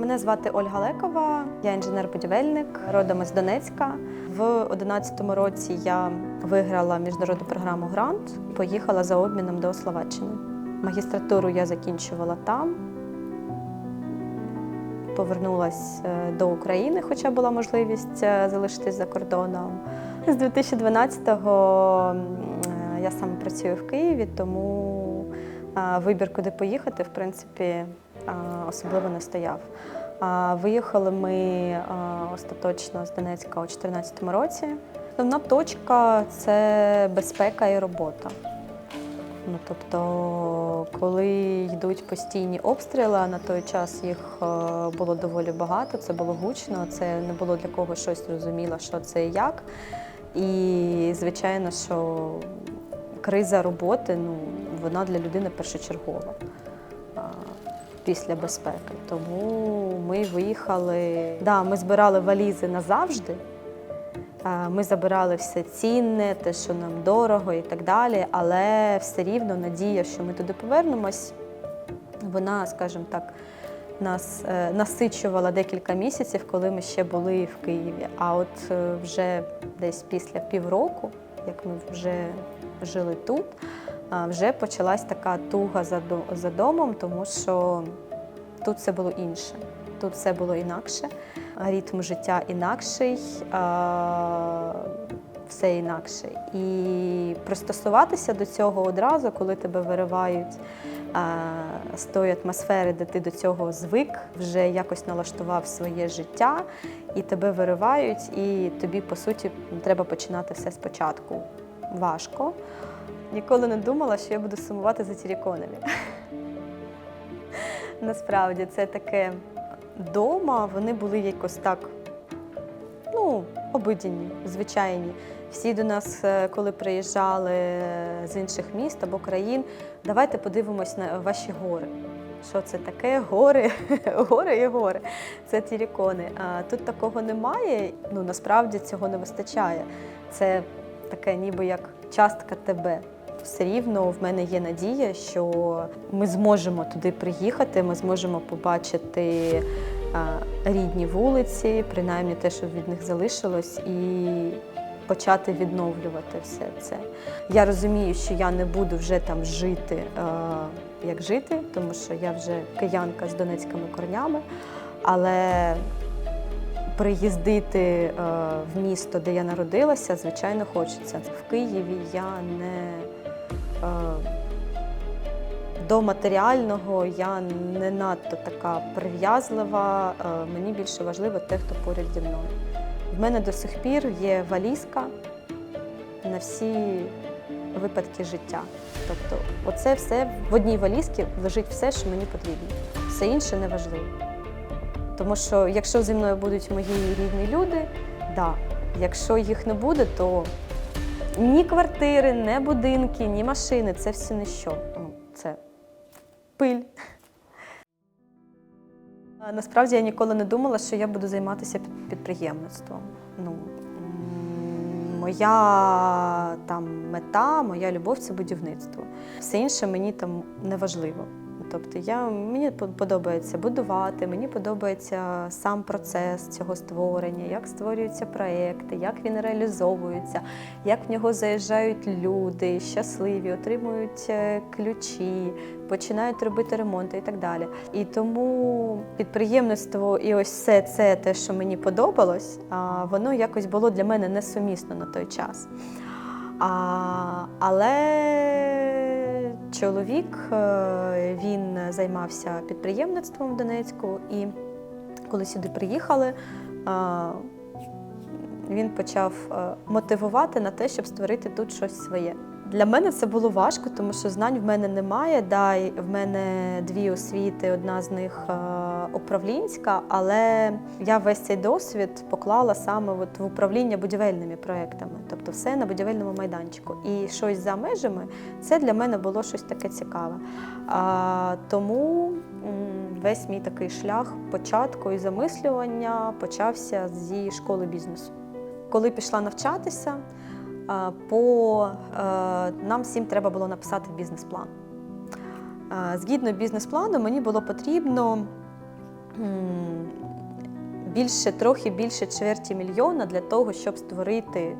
Мене звати Ольга Лекова, я інженер-будівельник, родом із Донецька. В 2011 році я виграла міжнародну програму Грант, поїхала за обміном до Словаччини. Магістратуру я закінчувала там. Повернулася е, до України, хоча була можливість е, залишитись за кордоном. З 2012-го е, я саме працюю в Києві, тому вибір, куди поїхати, в принципі, особливо не стояв. Виїхали ми остаточно з Донецька у 2014 році. Основна точка це безпека і робота. Ну, тобто, коли йдуть постійні обстріли, на той час їх було доволі багато, це було гучно, це не було для кого щось зрозуміло, що це і як. І звичайно, що криза роботи ну, вона для людини першочергова після безпеки. Тому ми виїхали. Да, ми збирали валізи назавжди. Ми забирали все цінне, те, що нам дорого і так далі, але все рівно надія, що ми туди повернемось, вона, скажімо так, нас е, насичувала декілька місяців, коли ми ще були в Києві. А от е, вже десь після півроку, як ми вже жили тут, вже почалась така туга за, домом, тому що тут все було інше. Тут все було інакше, ритм життя інакший, все інакше. І пристосуватися до цього одразу, коли тебе виривають з тої атмосфери, де ти до цього звик, вже якось налаштував своє життя, і тебе виривають, і тобі, по суті, треба починати все спочатку. Важко. Ніколи не думала, що я буду сумувати за тіріконами. Насправді це таке дома, вони були якось так, ну, обидяні, звичайні. Всі до нас, е, коли приїжджали е, з інших міст або країн, давайте подивимось на ваші гори. Що це таке? Гори, гори і гори. Це тірікони. А тут такого немає. Ну насправді цього не вистачає. Це таке, ніби як частка тебе. Все рівно в мене є надія, що ми зможемо туди приїхати, ми зможемо побачити рідні вулиці, принаймні те, що від них залишилось, і почати відновлювати все це. Я розумію, що я не буду вже там жити, як жити, тому що я вже киянка з донецькими корнями, але приїздити в місто, де я народилася, звичайно, хочеться. В Києві я не до матеріального я не надто така прив'язлива. Е, Мені більше важливо те, хто поряд зі мною. В мене до сих пір є валізка на всі випадки життя. Тобто, оце все в одній валізці лежить все, що мені потрібно. Все інше не важливо. Тому що якщо зі мною будуть мої рідні люди, да. Якщо їх не буде, то ні квартири, ні будинки, ні машини це все ніщо. Ну, Це пиль. Насправді я ніколи не думала, що я буду займатися підприємництвом. Ну, моя там мета, моя любов це будівництво. Все інше мені там не важливо. Тобто я, мені подобається будувати, мені подобається сам процес цього створення, як створюються проекти, як він реалізовується, як в нього заїжджають люди, щасливі, отримують е, ключі, починають робити ремонти і так далі. І тому підприємництво і ось все це, те, що мені подобалось, воно якось було для мене несумісно на той час. А, але чоловік е, він займався підприємництвом в Донецьку, і коли сюди приїхали, він почав е, мотивувати на те, щоб створити тут щось своє. Для мене це було важко, тому що знань в мене немає. Да, в мене дві освіти, одна з них е, управлінська, але я весь цей досвід поклала саме от в управління будівельними проектами, тобто все на будівельному майданчику. І щось за межами це для мене було щось таке цікаве. А, тому весь мій такий шлях початку і замислювання почався зі школи бізнесу. Коли пішла навчатися, по е, нам всім треба було написати бізнес-план. Згідно бізнес-плану, мені було потрібно більше, трохи більше чверті мільйона для того, щоб створити,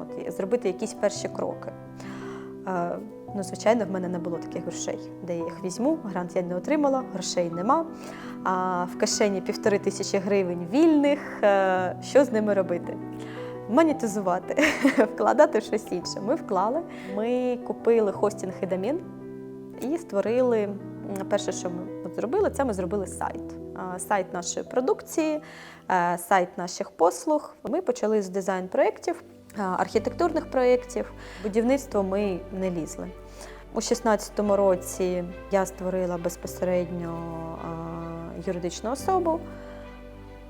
от, зробити якісь перші кроки. Ну, звичайно, в мене не було таких грошей, де я їх візьму. Грант я не отримала, грошей нема. А в кишені півтори тисячі гривень вільних. Е, Що з ними робити? Монетизувати, вкладати щось інше. Ми вклали. Ми купили хостінг і домін і створили. Перше, що ми зробили, це ми зробили сайт. Сайт нашої продукції, е, сайт наших послуг. Ми почали з дизайн-проєктів, архітектурних проєктів. Будівництво ми не лізли. У 2016 році я створила безпосередньо юридичну особу.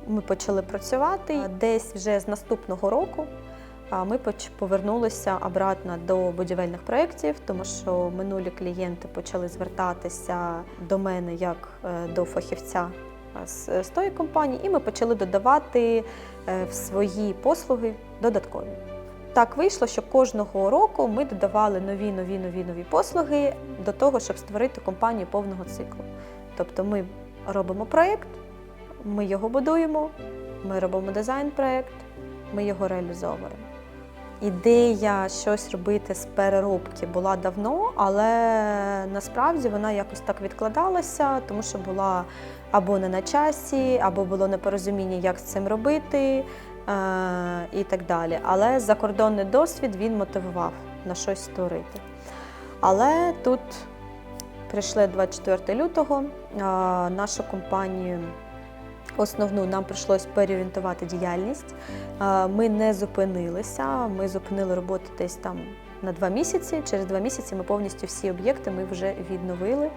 Ми почали працювати. Десь вже з наступного року ми повернулися обратно до будівельних проєктів, тому що минулі клієнти почали звертатися до мене як е, до фахівця з, з тої компанії, і ми почали додавати е, в свої послуги додаткові. Так вийшло, що кожного року ми додавали нові, нові, нові, нові послуги до того, щоб створити компанію повного циклу. Тобто ми робимо проєкт, ми його будуємо, ми робимо дизайн-проєкт, ми його реалізовуємо. Ідея щось робити з переробки була давно, але насправді вона якось так відкладалася, тому що була або не на часі, або було непорозуміння, як з цим робити е, і так далі. Але закордонний досвід він мотивував на щось створити. Але тут прийшли 24 лютого, нашу компанію основну нам прийшлось переорієнтувати діяльність. Ми не зупинилися, ми зупинили роботу десь там на два місяці. Через два місяці ми повністю всі об'єкти ми вже відновили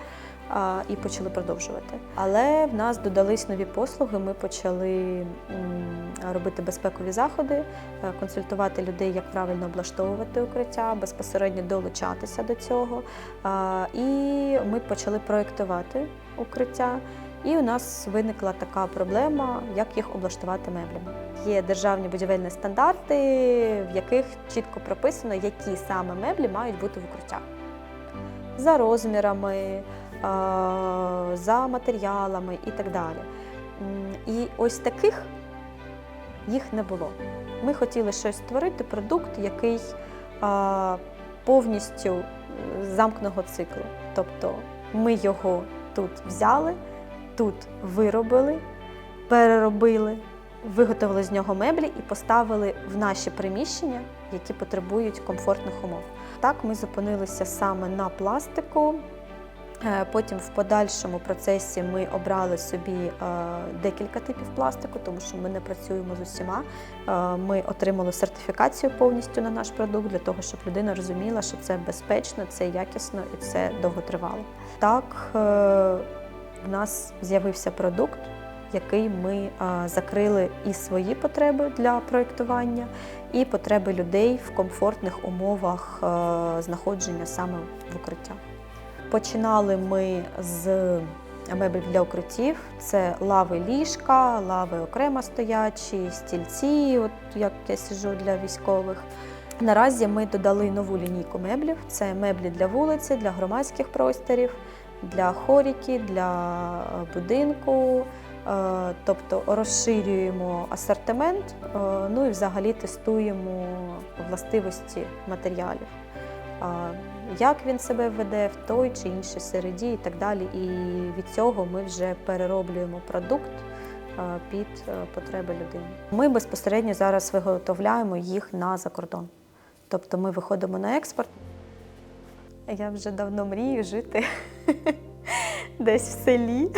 і почали продовжувати. Але в нас додались нові послуги. Ми почали робити безпекові заходи, е, консультувати людей, як правильно облаштовувати укриття, безпосередньо долучатися до цього. І ми почали проєктувати укриття. І у нас виникла така проблема, як їх облаштувати меблями. Є державні будівельні стандарти, в яких чітко прописано, які саме меблі мають бути в укриттях. За розмірами, за матеріалами і так далі. І ось таких їх не було. Ми хотіли щось створити, продукт, який повністю е, замкненого циклу. Тобто ми його тут взяли, тут виробили, переробили, виготовили з нього меблі і поставили в наші приміщення, які потребують комфортних умов. Так ми зупинилися саме на пластику. Е, Потім в подальшому процесі ми обрали собі е, декілька типів пластику, тому що ми не працюємо з усіма. Е, Ми отримали сертифікацію повністю на наш продукт для того, щоб людина розуміла, що це безпечно, це якісно і це довготривало. Так в нас з'явився продукт, який ми закрили і свої потреби для проєктування, і потреби людей в комфортних умовах знаходження саме в укриттях. Починали ми з меблів для укриттів. Це лави ліжка, лави окремо стоячі, стільці, от як я сиджу для військових. Наразі ми додали нову лінійку меблів. Це меблі для вулиці, для громадських просторів, для хоріки, для е, будинку. Е, Тобто розширюємо асортимент, е, ну і взагалі тестуємо властивості матеріалів. Як він себе веде в той чи іншій середі і так далі. І від цього ми вже перероблюємо продукт під потреби людини. Ми безпосередньо зараз виготовляємо їх на закордон. Тобто ми виходимо на експорт. Я вже давно мрію жити десь в селі.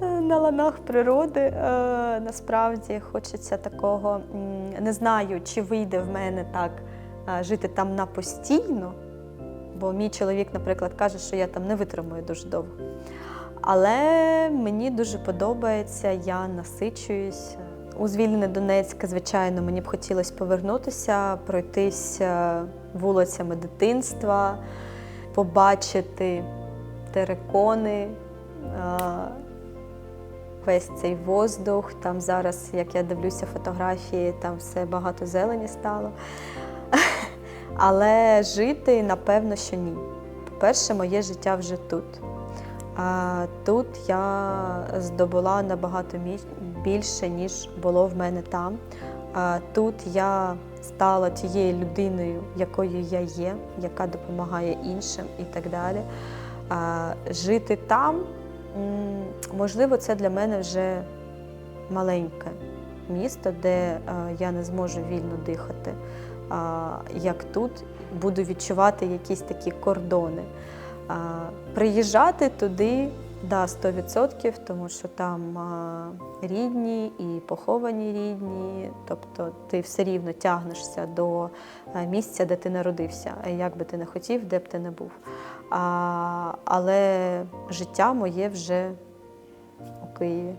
На ланах природи Е, насправді хочеться такого. Не знаю, чи вийде в мене так е, жити там на постійно, бо мій чоловік, наприклад, каже, що я там не витримую дуже довго. Але мені дуже подобається, я насичуюсь. У звільнене Донецьк, звичайно, мені б хотілося повернутися, пройтися вулицями дитинства, побачити терикони, е, весь цей воздух. Там зараз, як я дивлюся фотографії, там все багато зелені стало. Але жити, напевно, що ні. По-перше, моє життя вже тут. Тут я здобула набагато більше, ніж було в мене там. Тут я стала тією людиною, якою я є, яка допомагає іншим і так далі. Жити там, можливо, це для мене вже маленьке місто, де е, я не зможу вільно дихати. Як тут буду відчувати якісь такі кордони. Приїжджати туди, да, 100%, тому що там рідні і поховані рідні, тобто ти все рівно тягнешся до е, місця, де ти народився, як би ти не хотів, де б ти не був. А, але життя моє вже у Києві.